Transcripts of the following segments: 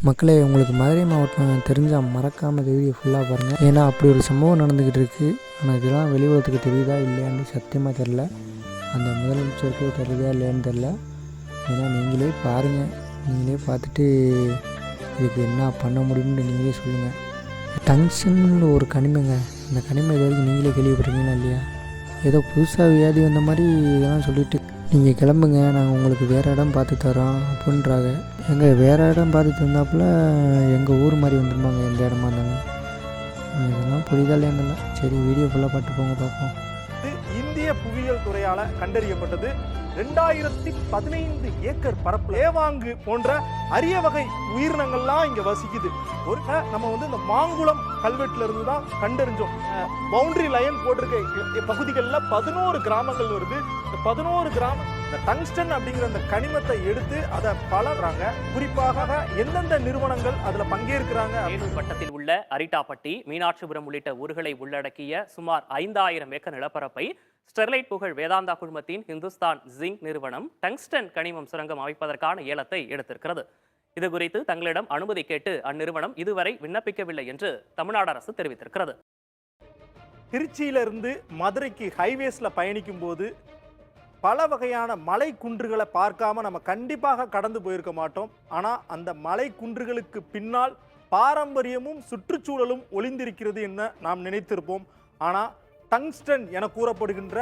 மக்களே உங்களுக்கு மதுரை மாவட்டம் தெரிஞ்சால் மறக்காமல் இந்த வீடியோ ஃபுல்லாக பாருங்கள் ஏன்னா அப்படி ஒரு சம்பவம் நடந்துக்கிட்டு இருக்குது ஆனால் இதெல்லாம் வெளி உலகத்துக்கு தெரியுதா இல்லையான்னு சத்தியமாக தெரில அந்த முதலமைச்சருக்கு தெரியுதா இல்லையான்னு தெரில ஏன்னா நீங்களே பாருங்கள் நீங்களே பார்த்துட்டு இதுக்கு என்ன பண்ண முடியும்னு நீங்களே சொல்லுங்கள் டங்ஷன் ஒரு கனிமங்க. அந்த கனிமை இது வரைக்கும் நீங்களே கேள்விப்பட்டிருக்கீங்களா இல்லையா? ஏதோ புதுசாக வியாதி வந்த மாதிரி இதெல்லாம் சொல்லிட்டு நீங்கள் கிளம்புங்க நாங்கள் உங்களுக்கு வேறு இடம் பார்த்து தரோம் அப்படின்றாங்க. எங்கள் வேறு இடம் பார்த்து தந்தாப்புல எங்கள் ஊர் மாதிரி வந்துருப்பாங்க எந்த இடமா இருந்தாலும். இதெல்லாம் புரிதல் என்னெல்லாம் சரி வீடியோ ஃபுல்லாக பார்த்து போங்க பார்ப்போம். இந்திய புவியியல் துறையால கண்டறியப்பட்டது. ரெண்டாயிரத்தி பதினைந்து ஏக்கர் பரப்பு ஏவாங்கு போன்ற அரிய வகை உயிரினங்கள்லாம் இங்க வசிக்குது. ஒரு நம்ம வந்து இந்த மாங்குளம் கல்வெட்டுல இருந்து தான் கண்டறிஞ்சோம். பவுண்டரி லைன் போட்டிருக்க பகுதிகளில் பதினோரு கிராமங்கள் வருது. இந்த பதினோரு கிராமம் இந்த டங்ஸ்டன் அப்படிங்கிற அந்த கனிமத்தை எடுத்து அதை பலறாங்க குறிப்பாக எந்தெந்த நிறுவனங்கள் அதுல பங்கேற்கிறாங்க வேலூர் வட்டத்தில் உள்ள அரிட்டாப்பட்டி மீனாட்சிபுரம் உள்ளிட்ட ஊர்களை உள்ளடக்கிய சுமார் ஐந்தாயிரம் ஏக்கர் நிலப்பரப்பை ஸ்டெர்லைட் புகழ் வேதாந்தா குழுமத்தின் இந்துஸ்தான் ஜிங்க் நிறுவனம் டங்ஸ்டன் கனிமம் சுரங்கம் அமைப்பதற்கான ஏலத்தை எடுத்திருக்கிறது. இது குறித்து தங்களிடம் அனுமதி கேட்டு அந்நிறுவனம் இதுவரை விண்ணப்பிக்கவில்லை என்று தமிழ்நாடு அரசு தெரிவித்திருக்கிறது. திருச்சியிலிருந்து மதுரைக்கு ஹைவேஸில் பயணிக்கும் போது பல வகையான மலை குன்றுகளை பார்க்காம நம்ம கண்டிப்பாக கடந்து போயிருக்க மாட்டோம். ஆனால் அந்த மலை குன்றுகளுக்கு பின்னால் பாரம்பரியமும் சுற்றுச்சூழலும் ஒளிந்திருக்கிறது என்ன நாம் நினைத்திருப்போம். ஆனால் டங்ஸ்டன் என கூறப்படுகின்ற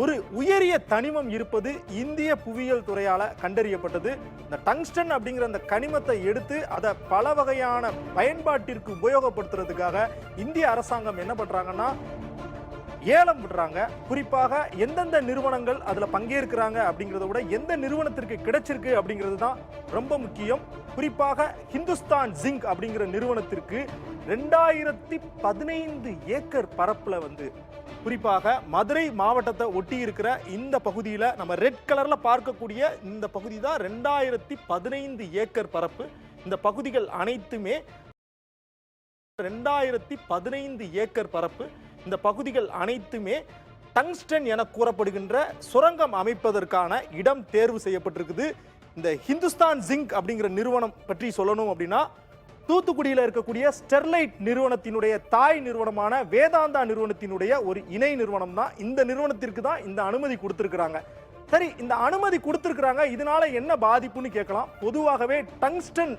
ஒரு உயரிய தனிமம் இருப்பது இந்திய புவியியல் துறையால் கண்டறியப்பட்டது. இந்த டங்ஸ்டன் அப்படிங்கிற அந்த கனிமத்தை எடுத்து அதை பல வகையான பயன்பாட்டிற்கு உபயோகப்படுத்துறதுக்காக இந்திய அரசாங்கம் என்ன பண்ணுறாங்கன்னா ஏலம் விடுறாங்க. குறிப்பாக எந்தெந்த நிறுவனங்கள் அதில் பங்கேற்கிறாங்க அப்படிங்கிறத விட எந்த நிறுவனத்திற்கு கிடைச்சிருக்கு அப்படிங்கிறது தான் ரொம்ப முக்கியம். குறிப்பாக ஹிந்துஸ்தான் ஜிங்க் அப்படிங்கிற நிறுவனத்திற்கு ரெண்டாயிரத்தி பதினைந்து ஏக்கர் பரப்பில் வந்து குறிப்பாக மதுரை மாவட்டத்தை ஒட்டி இருக்கிற இந்த பகுதியில் நம்ம ரெட் கலரில் பார்க்கக்கூடிய இந்த பகுதி தான் ரெண்டாயிரத்தி பதினைந்து ஏக்கர் பரப்பு. இந்த பகுதிகள் அனைத்துமே ரெண்டாயிரத்தி பதினைந்து ஏக்கர் பரப்பு. இந்த பகுதிகள் அனைத்துமே டங்ஸ்டன் என கூறப்படுகின்ற சுரங்கம் அமைப்பதற்கான இடம் தேர்வு செய்யப்பட்டிருக்குது. இந்த ஹிந்துஸ்தான் ஜிங்க் அப்படிங்கிற நிறுவனம் பற்றி சொல்லணும் அப்படின்னா தூத்துக்குடியில் இருக்கக்கூடிய ஸ்டெர்லைட் நிறுவனத்தினுடைய தாய் நிறுவனமான வேதாந்தா நிறுவனத்தினுடைய ஒரு இணை நிறுவனம் தான். இந்த நிறுவனத்திற்கு தான் இந்த அனுமதி கொடுத்துருக்குறாங்க. சரி இந்த அனுமதி கொடுத்துருக்குறாங்க. இதனால என்ன பாதிப்புன்னு கேட்கலாம். பொதுவாகவே டங்ஸ்டன்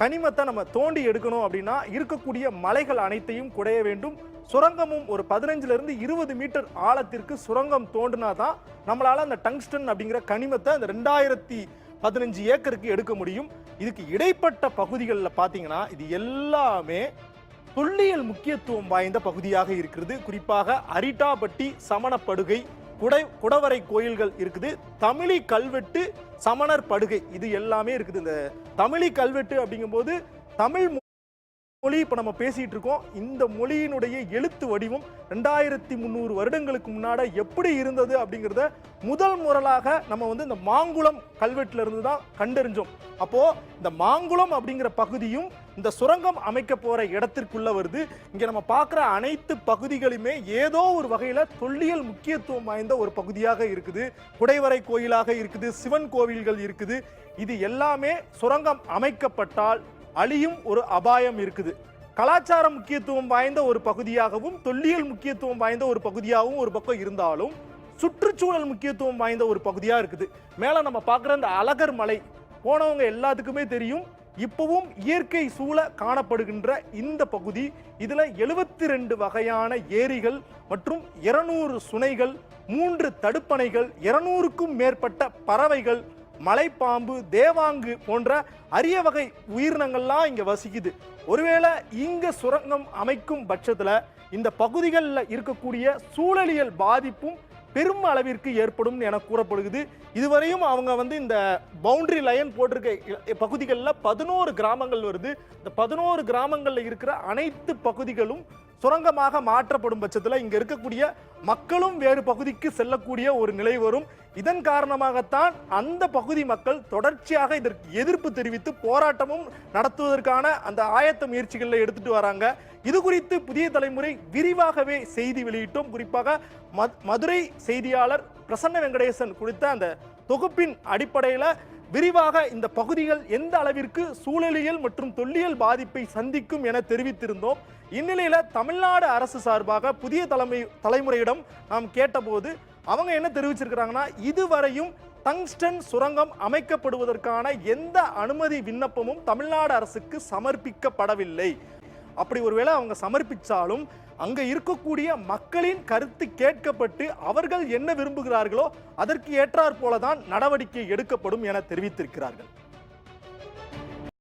கனிமத்தை நம்ம தோண்டி எடுக்கணும் அப்படின்னா இருக்கக்கூடிய மலைகள் அனைத்தையும் குடைய வேண்டும். சுரங்கமும் ஒரு பதினஞ்சுலேருந்து இருபது மீட்டர் ஆழத்திற்கு சுரங்கம் தோண்டினா தான் நம்மளால் அந்த டங்ஸ்டன் அப்படிங்கிற கனிமத்தை அந்த ரெண்டாயிரத்தி பதினஞ்சு ஏக்கருக்கு எடுக்க முடியும். இதுக்கு இடைப்பட்ட பகுதிகளில் பார்த்தீங்கன்னா இது எல்லாமே தொல்லியல் முக்கியத்துவம் வாய்ந்த பகுதியாக இருக்கிறது. குறிப்பாக அரிட்டாபட்டி சமணப்படுகை குடை குடவரை கோயில்கள் இருக்குது. தமிழி கல்வெட்டு சமணர் படுகை. இது எல்லாமே இருக்குது. இந்த தமிழி கல்வெட்டு அப்படிங்கும்போது தமிழ் மொழி இப்போ நம்ம பேசிகிட்டு இருக்கோம். இந்த மொழியினுடைய எழுத்து வடிவம் ரெண்டாயிரத்தி முந்நூறு வருடங்களுக்கு முன்னாடி எப்படி இருந்தது அப்படிங்கிறத முதல் முறலாக நம்ம வந்து இந்த மாங்குளம் கல்வெட்டில் இருந்து தான் கண்டறிஞ்சோம். அப்போது இந்த மாங்குளம் அப்படிங்கிற பகுதியும் இந்த சுரங்கம் அமைக்க போகிற இடத்திற்குள்ள வருது. இங்கே நம்ம பார்க்குற அனைத்து பகுதிகளுமே ஏதோ ஒரு வகையில் தொல்லியல் முக்கியத்துவம் வாய்ந்த ஒரு பகுதியாக இருக்குது. குடைவரை கோயிலாக இருக்குது சிவன் கோவில்கள் இருக்குது. இது எல்லாமே சுரங்கம் அமைக்கப்பட்டால் அழியும் ஒரு அபாயம் இருக்குது. கலாச்சார முக்கியத்துவம் வாய்ந்த ஒரு பகுதியாகவும் தொல்லியல் முக்கியத்துவம் வாய்ந்த ஒரு பகுதியாகவும் ஒரு பக்கம் இருந்தாலும் சுற்றுச்சூழல் முக்கியத்துவம் வாய்ந்த ஒரு பகுதியாக இருக்குது. மேலே நம்ம பார்க்குற அந்த அழகர் மலை போனவங்க எல்லாத்துக்குமே தெரியும் இப்பவும் இயற்கை சூழ காணப்படுகின்ற இந்த பகுதி. இதில் எழுபத்தி ரெண்டு வகையான ஏரிகள் மற்றும் இருநூறு சுனைகள் மூன்று தடுப்பணைகள் இருநூறுக்கும் மேற்பட்ட பறவைகள் மலைப்பாம்பு தேவாங்கு போன்ற அரிய வகை உயிரினங்கள்லாம் இங்கே வசிக்குது. ஒருவேளை இங்க சுரங்கம் அமைக்கும் பட்சத்தில் இந்த பகுதிகளில் இருக்கக்கூடிய சூழலியல் பாதிப்பும் பெரும் அளவிற்கு ஏற்படும் என கூறப்படுகிறது. இதுவரையும் அவங்க வந்து இந்த பவுண்டரி லைன் போட்டிருக்க பகுதிகளில் பதினோரு கிராமங்கள் வருது. இந்த பதினோரு கிராமங்களில் இருக்கிற அனைத்து பகுதிகளும் சுரங்கமாக மாற்றப்படும் பட்சத்தில் இங்க இருக்கக்கூடிய மக்களும் வேறு பகுதிக்கு செல்லக்கூடிய ஒரு நிலை வரும். இதன் காரணமாகத்தான் அந்த பகுதி மக்கள் தொடர்ச்சியாக இதற்கு எதிர்ப்பு தெரிவித்து போராட்டமும் நடத்துவதற்கான அந்த ஆயத்த முயற்சிகளில் எடுத்துட்டு வராங்க. இது குறித்து புதிய தலைமுறை விரிவாகவே செய்தி வெளியிட்டோம். குறிப்பாக மதுரை செய்தியாளர் பிரசன்ன வெங்கடேசன் குறித்த அந்த தொகுப்பின் அடிப்படையில் விரிவாக இந்த பகுதிகள் எந்த அளவிற்கு சூழலியல் மற்றும் தொல்லியல் பாதிப்பை சந்திக்கும் என தெரிவித்திருந்தோம். இந்நிலையில் தமிழ்நாடு அரசு சார்பாக புதிய தலைமை தலைமுறையிடம் நாம் கேட்டபோது அவங்க என்ன தெரிவிச்சிருக்கிறாங்கன்னா இதுவரையும் டங்ஸ்டன் சுரங்கம் அமைக்கப்படுவதற்கான எந்த அனுமதி விண்ணப்பமும் தமிழ்நாடு அரசுக்கு சமர்ப்பிக்கப்படவில்லை. அப்படி ஒருவேளை அவங்க சமர்ப்பிச்சாலும் அங்கே இருக்கக்கூடிய மக்களின் கருத்து கேட்கப்பட்டு அவர்கள் என்ன விரும்புகிறார்களோ அதற்கு ஏற்றாற் போலதான் நடவடிக்கை எடுக்கப்படும் என தெரிவித்திருக்கிறார்கள்.